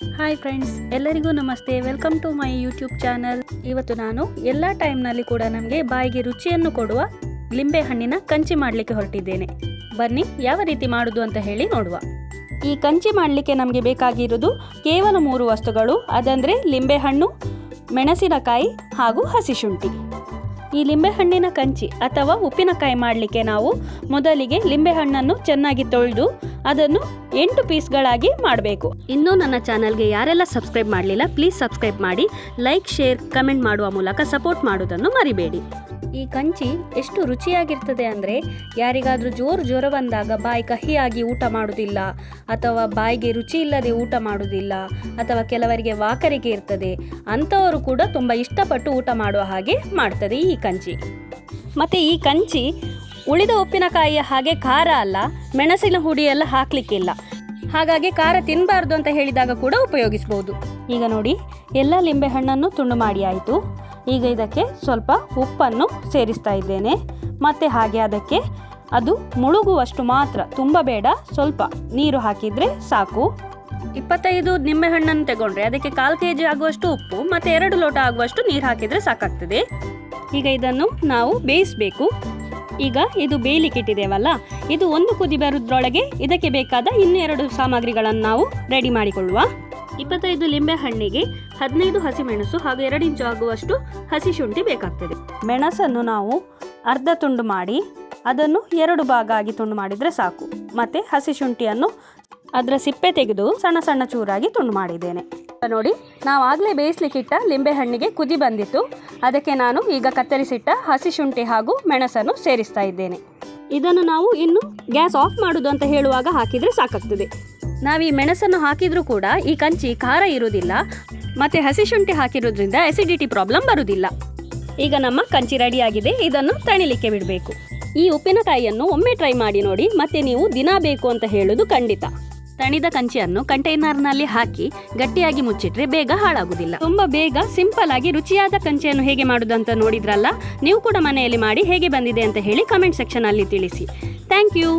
Hi friends ಎಲ್ಲರಿಗೂ ನಮಸ್ತೆ. Welcome to my YouTube channel ಇವತ್ತು ನಾನು ಎಲ್ಲ ಟೈಮ್ನಲ್ಲಿ ಕೂಡ ನಮಗೆ ಬಾಯಿಗೆ ರುಚಿಯನ್ನು ಕೊಡುವ ಲಿಂಬೆ ಹಣ್ಣಿನ ಕಂಚಿ ಮಾಡಲಿಕ್ಕೆ ಹೊರಟಿದ್ದೇನೆ. ಬನ್ನಿ, ಯಾವ ರೀತಿ ಮಾಡೋದು ಅಂತ ಹೇಳಿ ನೋಡುವ. ಈ ಕಂಚಿ ಮಾಡಲಿಕ್ಕೆ ನಮಗೆ ಬೇಕಾಗಿರೋದು ಕೇವಲ ಮೂರು ವಸ್ತುಗಳು. ಅದಂದರೆ ಲಿಂಬೆಹಣ್ಣು ಮೆಣಸಿನಕಾಯಿ ಹಾಗೂ ಹಸಿ ಶುಂಠಿ. ಈ ಲಿಂಬೆಹಣ್ಣಿನ ಕಂಚಿ ಅಥವಾ ಉಪ್ಪಿನಕಾಯಿ ಮಾಡಲಿಕ್ಕೆ ನಾವು ಮೊದಲಿಗೆ ಲಿಂಬೆಹಣ್ಣನ್ನು ಚೆನ್ನಾಗಿ ತೊಳೆದು ಅದನ್ನು ಎಂಟು ಪೀಸ್ಗಳಾಗಿ ಮಾಡಬೇಕು. ಇನ್ನೂ ನನ್ನ ಚಾನಲ್ಗೆ ಯಾರೆಲ್ಲ ಸಬ್ಸ್ಕ್ರೈಬ್ ಮಾಡಲಿಲ್ಲ, ಪ್ಲೀಸ್ ಸಬ್ಸ್ಕ್ರೈಬ್ ಮಾಡಿ, ಲೈಕ್, ಶೇರ್, ಕಮೆಂಟ್ ಮಾಡುವ ಮೂಲಕ ಸಪೋರ್ಟ್ ಮಾಡೋದನ್ನು ಮರಿಬೇಡಿ. ಈ ಕಂಚಿ ಎಷ್ಟು ರುಚಿಯಾಗಿರ್ತದೆ ಅಂದರೆ ಯಾರಿಗಾದರೂ ಜೋರು ಜ್ವರ ಬಂದಾಗ ಬಾಯಿ ಕಹಿಯಾಗಿ ಊಟ ಮಾಡುವುದಿಲ್ಲ, ಅಥವಾ ಬಾಯಿಗೆ ರುಚಿ ಇಲ್ಲದೆ ಊಟ ಮಾಡುವುದಿಲ್ಲ, ಅಥವಾ ಕೆಲವರಿಗೆ ವಾಕರಿಕೆ ಇರ್ತದೆ, ಅಂಥವರು ಕೂಡ ತುಂಬ ಇಷ್ಟಪಟ್ಟು ಊಟ ಮಾಡುವ ಹಾಗೆ ಮಾಡ್ತದೆ ಈ ಕಂಚಿ. ಮತ್ತು ಈ ಕಂಚಿ ಉಳಿದ ಉಪ್ಪಿನಕಾಯಿಯ ಹಾಗೆ ಖಾರ ಅಲ್ಲ, ಮೆಣಸಿನ ಹುಡಿಯೆಲ್ಲ ಹಾಕಲಿಕ್ಕಿಲ್ಲ. ಹಾಗಾಗಿ ಖಾರ ತಿನ್ನಬಾರ್ದು ಅಂತ ಹೇಳಿದಾಗ ಕೂಡ ಉಪಯೋಗಿಸ್ಬೋದು. ಈಗ ನೋಡಿ, ಎಲ್ಲ ಲಿಂಬೆಹಣ್ಣನ್ನು ತುಂಡು ಮಾಡಿ ಆಯಿತು. ಈಗ ಇದಕ್ಕೆ ಸ್ವಲ್ಪ ಉಪ್ಪನ್ನು ಸೇರಿಸ್ತಾ ಇದ್ದೇನೆ. ಮತ್ತು ಹಾಗೆ ಅದಕ್ಕೆ ಅದು ಮುಳುಗುವಷ್ಟು ಮಾತ್ರ, ತುಂಬ ಬೇಡ, ಸ್ವಲ್ಪ ನೀರು ಹಾಕಿದರೆ ಸಾಕು. ಇಪ್ಪತ್ತೈದು ನಿಂಬೆಹಣ್ಣನ್ನು ತಗೊಂಡ್ರೆ ಅದಕ್ಕೆ ಕಾಲು ಕೆ ಜಿ ಆಗುವಷ್ಟು ಉಪ್ಪು, ಮತ್ತು ಎರಡು ಲೋಟ ಆಗುವಷ್ಟು ನೀರು ಹಾಕಿದರೆ ಸಾಕಾಗ್ತದೆ. ಈಗ ಇದನ್ನು ನಾವು ಬೇಯಿಸಬೇಕು. ಈಗ ಇದು ಬೇಯಲಿಕ್ಕೆ ಇಟ್ಟಿದ್ದೇವಲ್ಲ ಇದು ಒಂದು ಕುದಿ ಬರೋದ್ರೊಳಗೆ ಇದಕ್ಕೆ ಬೇಕಾದ ಇನ್ನೆರಡು ಸಾಮಗ್ರಿಗಳನ್ನು ನಾವು ರೆಡಿ ಮಾಡಿಕೊಳ್ಳುವ. ಇಪ್ಪತ್ತೈದು ಲಿಂಬೆ ಹಣ್ಣಿಗೆ ಹದಿನೈದು ಹಸಿಮೆಣಸು ಹಾಗೂ ಎರಡು ಇಂಚು ಆಗುವಷ್ಟು ಹಸಿ ಶುಂಠಿ ಬೇಕಾಗ್ತದೆ. ಮೆಣಸನ್ನು ನಾವು ಅರ್ಧ ತುಂಡು ಮಾಡಿ ಅದನ್ನು ಎರಡು ಭಾಗ ಆಗಿ ತುಂಡು ಮಾಡಿದರೆ ಸಾಕು. ಮತ್ತು ಹಸಿ ಶುಂಠಿಯನ್ನು ಅದರ ಸಿಪ್ಪೆ ತೆಗೆದು ಸಣ್ಣ ಸಣ್ಣ ಚೂರಾಗಿ ತುಂಡು ಮಾಡಿದ್ದೇನೆ. ನೋಡಿ, ನಾವು ಆಗಲೇ ಬೇಯಿಸ್ಲಿಕ್ಕಿಟ್ಟ ಲಿಂಬೆ ಹಣ್ಣಿಗೆ ಕುದಿ ಬಂದಿತ್ತು. ಅದಕ್ಕೆ ನಾನು ಈಗ ಕತ್ತರಿಸಿಟ್ಟ ಹಸಿ ಶುಂಠಿ ಹಾಗೂ ಮೆಣಸನ್ನು ಸೇರಿಸ್ತಾ ಇದ್ದೇನೆ. ಇದನ್ನು ನಾವು ಇನ್ನು ಗ್ಯಾಸ್ ಆಫ್ ಮಾಡೋದು ಅಂತ ಹೇಳುವಾಗ ಹಾಕಿದರೆ ಸಾಕಾಗ್ತದೆ. ನಾವು ಈ ಮೆಣಸನ್ನು ಹಾಕಿದರೂ ಕೂಡ ಈ ಕಂಚಿ ಖಾರ ಇರುವುದಿಲ್ಲ, ಮತ್ತು ಹಸಿ ಶುಂಠಿ ಹಾಕಿರೋದ್ರಿಂದ ಎಸಿಡಿಟಿ ಪ್ರಾಬ್ಲಮ್ ಬರುವುದಿಲ್ಲ. ಈಗ ನಮ್ಮ ಕಂಚಿ ರೆಡಿಯಾಗಿದೆ, ಇದನ್ನು ತಣಿಲಿಕ್ಕೆ ಬಿಡಬೇಕು. ಈ ಉಪ್ಪಿನಕಾಯಿಯನ್ನು ಒಮ್ಮೆ ಟ್ರೈ ಮಾಡಿ ನೋಡಿ, ಮತ್ತೆ ನೀವು ದಿನ ಬೇಕು ಅಂತ ಹೇಳೋದು ಖಂಡಿತ. ತಣಿದ ಕಂಚಿಯನ್ನು ಕಂಟೈನರ್ನಲ್ಲಿ ಹಾಕಿ ಗಟ್ಟಿಯಾಗಿ ಮುಚ್ಚಿಟ್ರೆ ಬೇಗ ಹಾಳಾಗುವುದಿಲ್ಲ. ತುಂಬಾ ಬೇಗ ಸಿಂಪಲ್ ಆಗಿ ರುಚಿಯಾದ ಕಂಚಿಯನ್ನು ಹೇಗೆ ಮಾಡುದಂತ ನೋಡಿದ್ರಲ್ಲ, ನೀವು ಕೂಡ ಮನೆಯಲ್ಲಿ ಮಾಡಿ ಹೇಗೆ ಬಂದಿದೆ ಅಂತ ಹೇಳಿ ಕಮೆಂಟ್ ಸೆಕ್ಷನ್ ಅಲ್ಲಿ ತಿಳಿಸಿ. Thank you